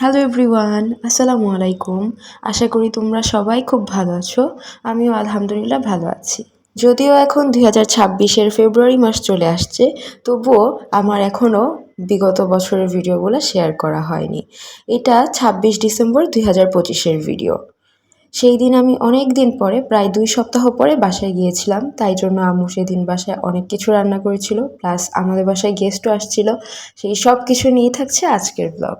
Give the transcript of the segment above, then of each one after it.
Hello everyone আসসালামু আলাইকুম আশা করি তোমরা সবাই খুব ভালো আছো। আমিও আলহামদুলিল্লাহ ভালো আছি। যদিও এখন দুই হাজার ছাব্বিশের ফেব্রুয়ারি মাস চলে আসছে, তবুও আমার এখনও বিগত বছরের ভিডিওগুলো শেয়ার করা হয়নি। এটা ছাব্বিশ ডিসেম্বর দুই হাজার পঁচিশের ভিডিও। সেই দিন আমি অনেক দিন পরে, প্রায় দুই সপ্তাহ পরে বাসায় গিয়েছিলাম, তাই জন্য আম্মু সেদিন বাসায় অনেক কিছু রান্না করেছিল, প্লাস আমাদের বাসায় গেস্টও আসছিল। সেই সব কিছু নিয়ে থাকছে আজকের ব্লগ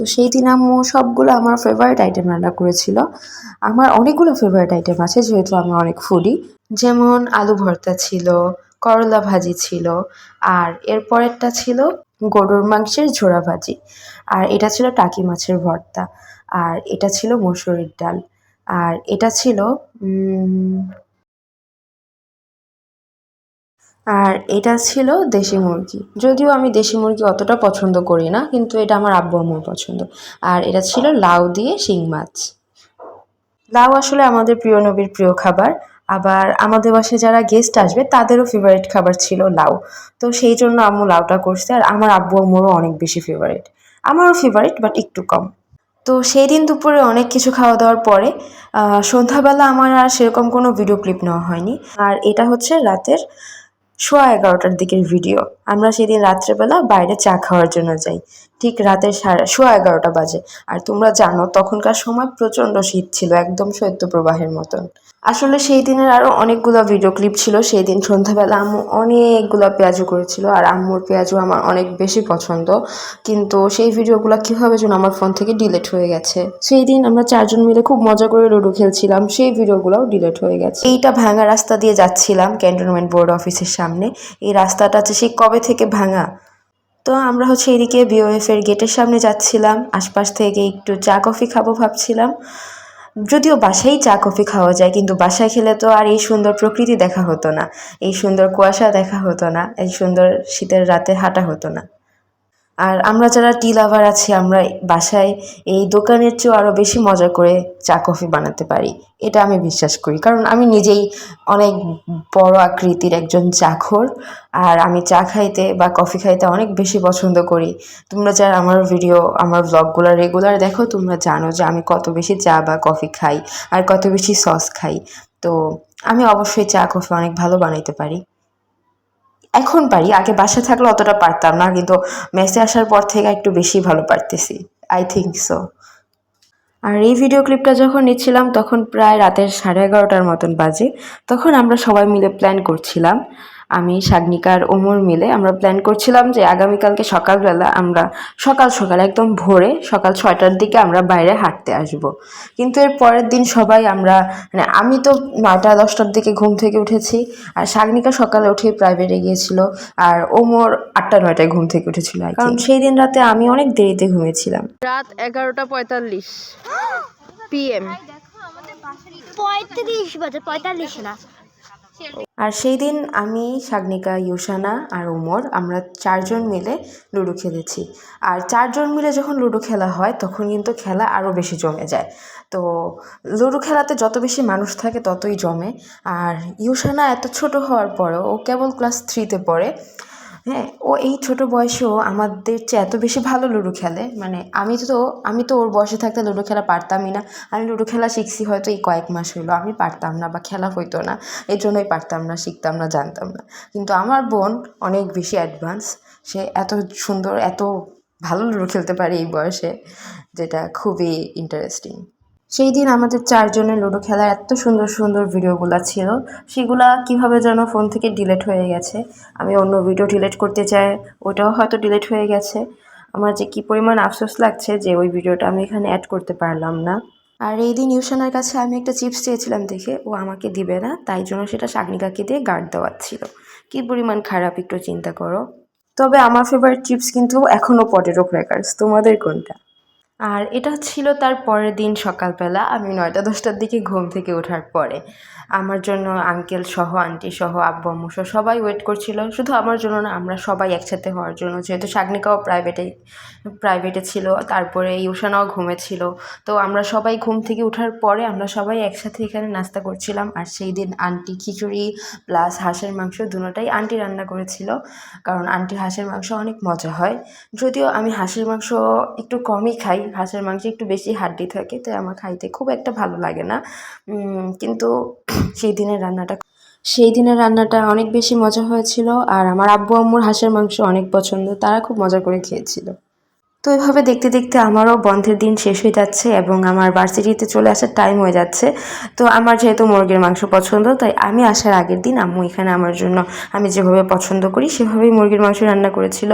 তো সেই দিন আম্মু সবগুলো আমার ফেভারিট আইটেম রান্না করেছিল। আমার অনেকগুলো ফেভারিট আইটেম আছে, যেহেতু আমি অনেক ফুডি যেমন আলু ভর্তা ছিল, করলা ভাজি ছিল, আর এর পরেরটা ছিল গরুর মাংসের ঝোড়া ভাজি। আর এটা ছিল টাকি মাছের ভর্তা, আর এটা ছিল মসুরির ডাল। আর এটা ছিল আর এটা ছিল দেশি মুরগি। যদিও আমি দেশি মুরগি অতটা পছন্দ করি না, কিন্তু এটা আমার আব্বু আম্মুর পছন্দ। আর এটা ছিল লাউ দিয়ে শিং মাছ। লাউ আসলে আমাদের প্রিয় নবীর প্রিয় খাবার। আবার আমাদের বাসায় যারা গেস্ট আসবে, তাদেরও ফেভারিট খাবার ছিল লাউ। তো সেই জন্য আম্মু লাউটা করছে, আর আমার আব্বু আম্মুরও অনেক বেশি ফেভারিট আমারও ফেভারিট বাট একটু কম। তো সেই দিন দুপুরে অনেক কিছু খাওয়া দাওয়ার পরে সন্ধ্যাবেলা আমার আর সেরকম কোনো ভিডিও ক্লিপ নেওয়া হয়নি। আর এটা হচ্ছে রাতের সোয়া এগারোটার দিকের ভিডিও আমরা সেদিন রাত্রেবেলা বাইরে চা খাওয়ার জন্য যাই। ঠিক রাতের সাড়ে সোয়া এগারোটা বাজে। আর তোমরা জানো, তখনকার সময় প্রচণ্ড শীত ছিল, একদম শৈত্যপ্রবাহের মতন। আসলে সেই দিনের আরও অনেকগুলো ভিডিও ক্লিপ ছিল। সেই দিন সন্ধ্যাবেলা আম্মু অনেকগুলো পেঁয়াজু করেছিল। আর আম্মুর পেঁয়াজু আমার অনেক বেশি পছন্দ। কিন্তু সেই ভিডিওগুলো কীভাবে যেন আমার ফোন থেকে ডিলেট হয়ে গেছে। সেই দিন আমরা চারজন মিলে খুব মজা করে লুডো খেলছিলাম। সেই ভিডিওগুলোও ডিলেট হয়ে গেছে। এইটা ভাঙা রাস্তা দিয়ে যাচ্ছিলাম ক্যান্টনমেন্ট বোর্ড অফিসের সামনে। এই রাস্তাটা আছে সেই কবে থেকে ভাঙা। তো আমরা হচ্ছে এদিকে বিওএফ এর গেটের সামনে যাচ্ছিলাম, আশপাশ থেকে একটু চা কফি খাব ভাবছিলাম। যদিও বাসায় চা কফি খাওয়া যায়, কিন্তু বাসায় খেলে তো আর এই সুন্দর প্রকৃতি দেখা হতো না, এই সুন্দর কুয়াশা দেখা হতো না, এই সুন্দর শীতের রাতে হাঁটা হতো না। আর আমরা যারা টি লাভার আছি, আমরা বাসায় এই দোকানের চেয়েও আরও বেশি মজা করে চা, কফি বানাতে পারি। এটা আমি বিশ্বাস করি। কারণ আমি নিজেই অনেক বড় আকৃতির একজন চাখর আর আমি চা খাইতে বা কফি খাইতে অনেক বেশি পছন্দ করি। তোমরা যারা আমার ভিডিও আমার ব্লগগুলো রেগুলার দেখো, তোমরা জানো যে আমি কত বেশি চা বা কফি খাই আর কত বেশি সস খাই। তো আমি অবশ্যই চা, কফি অনেক ভালো বানাইতে পারি। এখন পারি, আগে বাসা থাকলে অতটা পারতাম না, কিন্তু মেসে আসার পর থেকে একটু বেশি ভালো পারতেছি আই থিঙ্ক সো আর এই ভিডিও ক্লিপটা যখন নিচ্ছিলাম, তখন প্রায় রাতের সাড়ে এগারোটার মতন বাজে, তখন আমরা সবাই মিলে প্ল্যান করছিলাম। আমি শাগনিকার ওমর মিলে আমরা প্ল্যান করছিলাম যে আগামীকালকে সকালবেলা আমরা সকাল সকাল একদম ভোরে সকাল ছয়টার দিকে আমরা বাইরে হাঁটতে আসব। কিন্তু এর পরের দিন সবাই আমরা মানে আমি তো নয়টা দশটার দিকে ঘুম থেকে উঠেছি আর শাগনিকা সকালে উঠেই প্রাইভেটে গিয়েছিল আর ওমর আটটা নয়টায় ঘুম থেকে উঠেছিল কারণ সেই দিন রাতে আমি অনেক দেরিতে ঘুমিয়েছিলাম। রাত এগারোটা পঁয়তাল্লিশ পিএম পঁয়ত্রিশ বাজে পঁয়তাল্লিশ না। আর সেই দিন আমি শাগনিকা ইউসানা আর ওমর, আমরা চারজন মিলে লুডো খেলেছি। আর চারজন মিলে যখন লুডো খেলা হয়, তখন কিন্তু খেলা আরও বেশি জমে যায়। তো লুডো খেলাতে যত বেশি মানুষ থাকে, ততই জমে। আর ইউসানা এত ছোট হওয়ার পরেও ও কেবল ক্লাস থ্রিতে পড়ে। হ্যাঁ ও এই ছোট বয়সেও আমাদের চেয়ে এত বেশি ভালো লুডো খেলে। মানে আমি তো আমি তো ওর বয়সে থাকতে লুডো খেলা পারতামই না। আমি লুডো খেলা শিখছি হয়তো এই কয়েক মাস হলো আমি পারতাম না বা খেলা হইতো না। এর জন্যই পারতাম না, শিখতাম না, জানতাম না। কিন্তু আমার বোন অনেক বেশি অ্যাডভান্স সে এত সুন্দর, এত ভালো লুডো খেলতে পারে এই বয়সে, যেটা খুবই ইন্টারেস্টিং সেই দিন আমাদের চারজনের লুডো খেলার এত সুন্দর সুন্দর ভিডিওগুলো ছিল, সেগুলা কীভাবে যেন ফোন থেকে ডিলেট হয়ে গেছে। আমি অন্য ভিডিও ডিলেট করতে চাই ওটাও হয়তো ডিলেট হয়ে গেছে। আমার যে কী পরিমাণ আফসোস লাগছে যে ওই ভিডিওটা আমি এখানে অ্যাড করতে পারলাম না। আর এই দিন ইউশানার কাছে আমি একটা চিপস চেয়েছিলাম দেখে, ও আমাকে দিবে না, তাই জন্য সেটা শাকনিকাকে দিয়ে গার্ড দেওয়াচ্ছিল কী পরিমাণ খারাপ একটু চিন্তা করো। তবে আমার ফেভারিট চিপস কিন্তু এখনও পটেটো ক্র্যাকার্স তোমাদের কোনটা? আর এটা ছিল তার পরের দিন সকালবেলা। আমি নয়টা দশটার দিকে ঘুম থেকে ওঠার পরে। আমার জন্য আঙ্কেল সহ আন্টি সহ, আব্বু সহ সবাই ওয়েট করছিল। শুধু আমার জন্য না, আমরা সবাই একসাথে হওয়ার জন্য। যেহেতু শাগনিকাও প্রাইভেটে প্রাইভেটে ছিল, তারপরে ইউসানাও ঘুমেছিল। তো আমরা সবাই ঘুম থেকে ওঠার পরে আমরা সবাই একসাথে এখানে নাস্তা করছিলাম। আর সেই দিন আন্টি খিচুড়ি প্লাস হাঁসের মাংস দুটোটাই আন্টি রান্না করেছিল। কারণ আন্টি হাঁসের মাংস অনেক মজা হয়। যদিও আমি হাঁসের মাংস একটু কমই খাই হাঁসের মাংস একটু বেশি হাড্ডি থাকে, তাই আমার খাইতে খুব একটা ভালো লাগে না। কিন্তু সেই দিনের রান্নাটা সেই দিনের রান্নাটা অনেক বেশি মজা হয়েছিল, আর আমার আব্বু আম্মুর হাঁসের মাংস অনেক পছন্দ, তারা খুব মজা করে খেয়েছিল। তো এভাবে দেখতে দেখতে আমারও বন্ধের দিন শেষ হয়ে যাচ্ছে এবং আমার ভার্সিটিতে চলে আসার টাইম হয়ে যাচ্ছে। তো আমার যেহেতু মুরগির মাংস পছন্দ, তাই আমি আসার আগের দিন আম্মু এখানে আমার জন্য আমি যেভাবে পছন্দ করি সেভাবেই মুরগির মাংস রান্না করেছিল।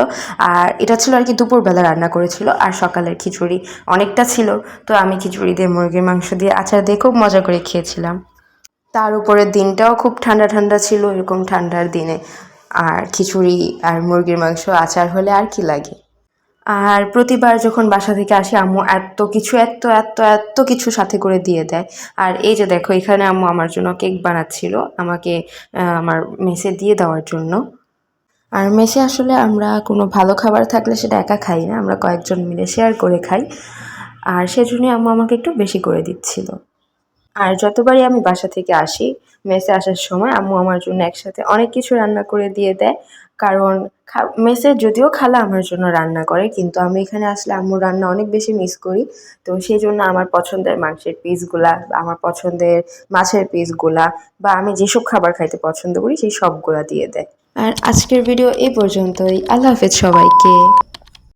আর এটা ছিল আর কি দুপুরবেলা রান্না করেছিল আর সকালের খিচুড়ি অনেকটা ছিল। তো আমি খিচুড়ি দিয়ে মুরগির মাংস দিয়ে আচার দিয়ে খুব মজা করে খেয়েছিলাম। তার উপরে দিনটাও খুব ঠান্ডা ঠান্ডা ছিল এরকম ঠান্ডার দিনে। আর খিচুড়ি আর মুরগির মাংস আচার হলে আর কি লাগে? আর প্রতিবার যখন বাসা থেকে আসি, আম্মু এত কিছু, এত এত এত কিছু সাথে করে দিয়ে দেয়। আর এই যে দেখো, এখানে আম্মু আমার জন্য কেক বানাচ্ছিল, আমাকে আমার মেসে দিয়ে দেওয়ার জন্য। আর মেসে আসলে আমরা কোনো ভালো খাবার থাকলে সেটা একা খাই না, আমরা কয়েকজন মিলে শেয়ার করে খাই। আর সেজন্যই আম্মু আমাকে একটু বেশি করে দিচ্ছিল। আর যতবারই আমি বাসা থেকে আসি, মেসে আসার সময় আম্মু আমার জন্য একসাথে অনেক কিছু রান্না করে দিয়ে দেয়। কারণ মেসে যদিও খালা আমার জন্য রান্না করে, কিন্তু আমি এখানে আসলে আম্মুর রান্না অনেক বেশি মিস করি। তো সেই জন্য আমার পছন্দের মাংসের পিসগুলা বা আমার পছন্দের মাছের পিসগুলা বা আমি যেসব খাবার খাইতে পছন্দ করি, সেই সবগুলা দিয়ে দেয়। আর আজকের ভিডিও এই পর্যন্তই। আল্লাহ হাফেজ সবাইকে।